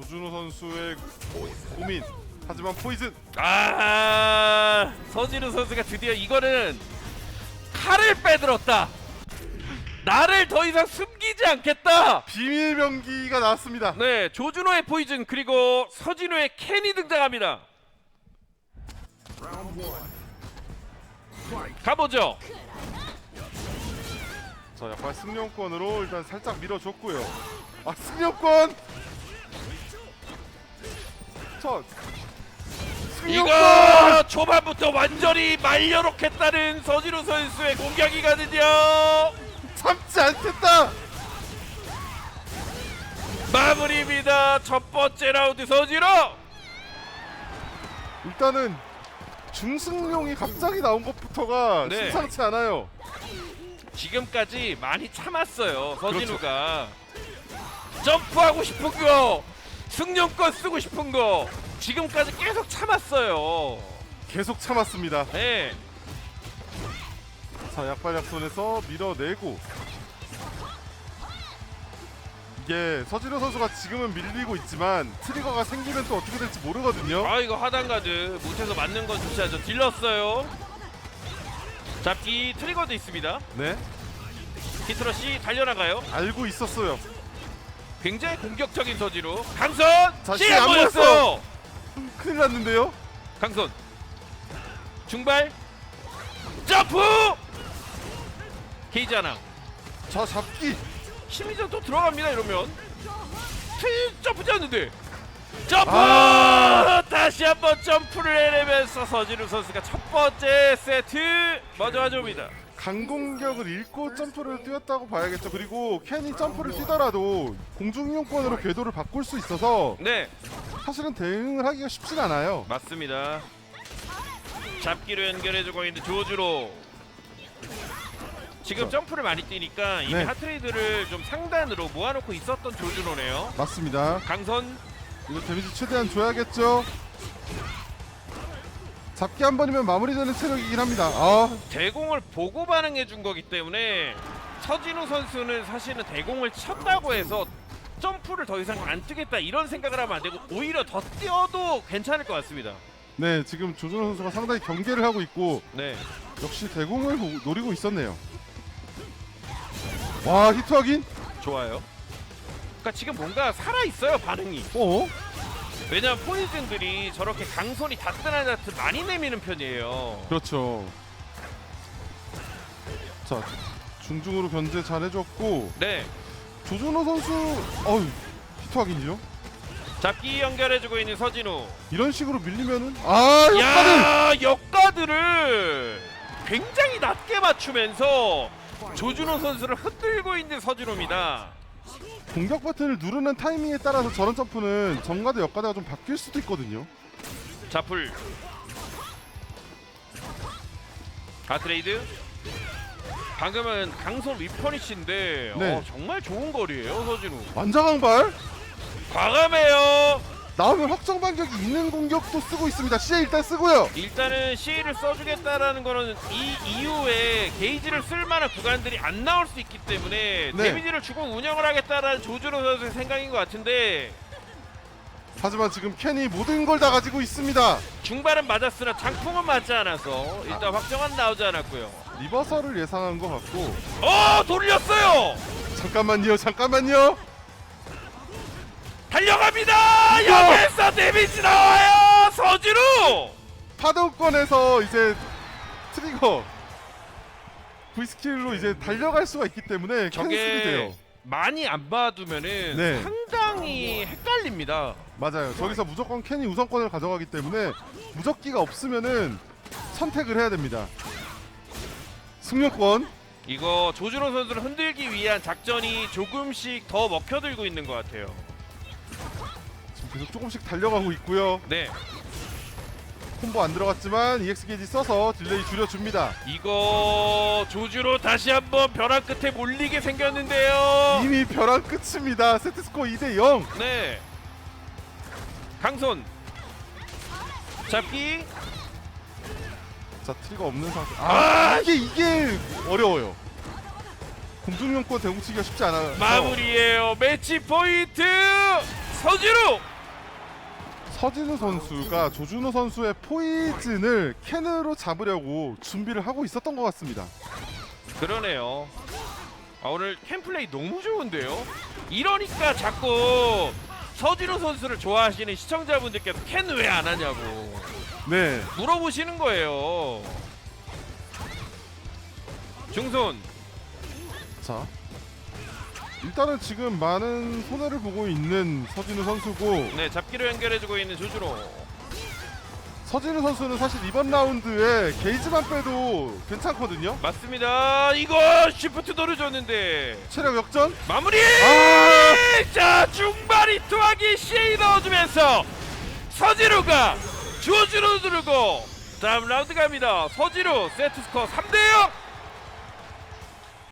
조준호 선수의 고민. 하지만 포이즌 아 서진우 선수가 드디어 이거는 칼을 빼들었다. 나를 더 이상 숨기지 않겠다. 비밀 병기가 나왔습니다. 네, 조준호의 포이즌 그리고 서진우의 캔이 등장합니다. 가보죠. 자, 약간 승용권으로 일단 살짝 밀어줬고요. 아, 승용권! 자, 승용권! 이거 초반부터 완전히 말려놓겠다는 서진우 선수의 공격이거든요. 참지 않겠다! 마무리입니다. 첫 번째 라운드 서진우. 일단은 중승용이 갑자기 나온 것부터가 네. 심상치 않아요. 지금까지 많이 참았어요 서진우가 점프하고 싶은 거 승용권 쓰고 싶은 거 지금까지 계속 참았어요. 계속 참았습니다. 네. 자, 약발약손에서 밀어내고. 이게 서진호 선수가 지금은 밀리고 있지만 트리거가 생기면 또 어떻게 될지 모르거든요. 아 이거 하단 가드. 못해서 맞는 건 좋지 않죠. 딜렀어요. 잡기 트리거도 있습니다. 네, 히트러시 달려나가요. 알고 있었어요. 굉장히 공격적인 서지로 강선 자, 시에 시간 보였어요 큰일 났는데요. 강선 중발 점프 게이지 하나 자, 잡기. 심리전 또 들어갑니다 이러면 트 점프지 않는데 점프 아. 다시 한번 점프를 해내면서 서진우 선수가 첫 번째 세트 먼저 가져옵니다 강공격을 잃고 점프를 뛰었다고 봐야겠죠. 그리고 캔이 점프를 뛰더라도 공중이용권으로 궤도를 바꿀 수 있어서 네 사실은 대응을 하기가 쉽진 않아요. 맞습니다 잡기로 연결해주고 있는 조주로 지금 점프를 많이 뛰니까 이미 네. 하트레이드를 좀 상단으로 모아놓고 있었던 조주로네요 맞습니다. 강선 이거 데미지 최대한 줘야겠죠. 잡기 한 번이면 마무리되는 체력이긴 합니다. 아, 대공을 보고 반응해 준 거기 때문에 서진우 선수는 사실은 대공을 쳤다고 해서 점프를 더 이상 안 뛰겠다 이런 생각을 하면 안 되고 오히려 더 뛰어도 괜찮을 것 같습니다. 네 지금 조준호 선수가 상당히 경계를 하고 있고 네. 역시 대공을 보- 노리고 있었네요. 와 히트 확인? 좋아요. 그러니까 지금 뭔가 살아 있어요 반응이. 어? 왜냐면 포이즌들이 저렇게 강손이 다뜨한 다트 많이 내미는 편이에요. 그렇죠. 자 중중으로 견제 잘 해줬고 네. 조준호 선수 어휴 히트 확인이죠? 잡기 연결해주고 있는 서진우. 이런 식으로 밀리면은 아 역가들! 야 역가드를 굉장히 낮게 맞추면서 조준호 선수를 흔들고 있는 서진호입니다. 공격 버튼을 누르는 타이밍에 따라서 저런 점프는 정가드 역가드가 좀 바뀔 수도 있거든요. 자풀. 가트레이드. 방금은 강손 리퍼니치인데 네. 어, 정말 좋은 거리예요 서진우. 완자 강발? 과감해요 나오면 확정 반격이 있는 공격도 쓰고 있습니다. CA 일단 쓰고요. 일단은 CA를 써주겠다라는 거는 이 이후에 게이지를 쓸 만한 구간들이 안 나올 수 있기 때문에 네. 데미지를 주고 운영을 하겠다라는 조준호 선수의 생각인 것 같은데 하지만 지금 캔이 모든 걸 다 가지고 있습니다. 중발은 맞았으나 장풍은 맞지 않아서 일단 확정은 나오지 않았고요 리버설을 예상한 것 같고 어 돌렸어요 잠깐만요, 잠깐만요. 달려갑니다. 여기서 데미지 나와요. 서지루. 파도권에서 이제 트리거 V 스킬로 이제 달려갈 수가 있기 때문에 캔슬이 돼요. 저게 많이 안 봐두면은 네. 상당히 헷갈립니다. 맞아요. 저기서 무조건 캔이 우선권을 가져가기 때문에 무적기가 없으면은 선택을 해야 됩니다. 승려권 이거 조준호 선수를 흔들기 위한 작전이 조금씩 더 먹혀들고 있는 것 같아요. 계속 조금씩 달려가고 있고요. 네, 콤보 안 들어갔지만 EX 게이지 써서 딜레이 줄여줍니다. 이거 조준호 다시 한번 벼랑 끝에 몰리게 생겼는데요. 이미 벼랑 끝입니다. 세트스코어 2대 0. 네, 강손 잡기. 자 트리거 없는 상태. 아 이게 이게 어려워요. 공중용권 대공치기가 쉽지 않아요. 마무리예요. 매치 포인트 서지루. 서진우 선수가 조준호 선수의 포이즌을 캔으로 잡으려고 준비를 하고 있었던 것 같습니다. 그러네요. 아, 오늘 캠플레이 너무 좋은데요. 이러니까 자꾸 서진호 선수를 좋아하시는 시청자분들께서 캔 왜 안 하냐고 네, 물어보시는 거예요. 중손 자 일단은 지금 많은 손해를 보고 있는 서진우 선수고 네 잡기로 연결해주고 있는 조준호. 서진우 선수는 사실 이번 라운드에 게이지만 빼도 괜찮거든요. 맞습니다. 이거 시프트 노려줬는데 체력 역전. 마무리. 아, 자 중발이 투하기 CA 넣어주면서 서진우가 조준호 누르고 다음 라운드 갑니다. 서진우 세트 스코어 3대 0.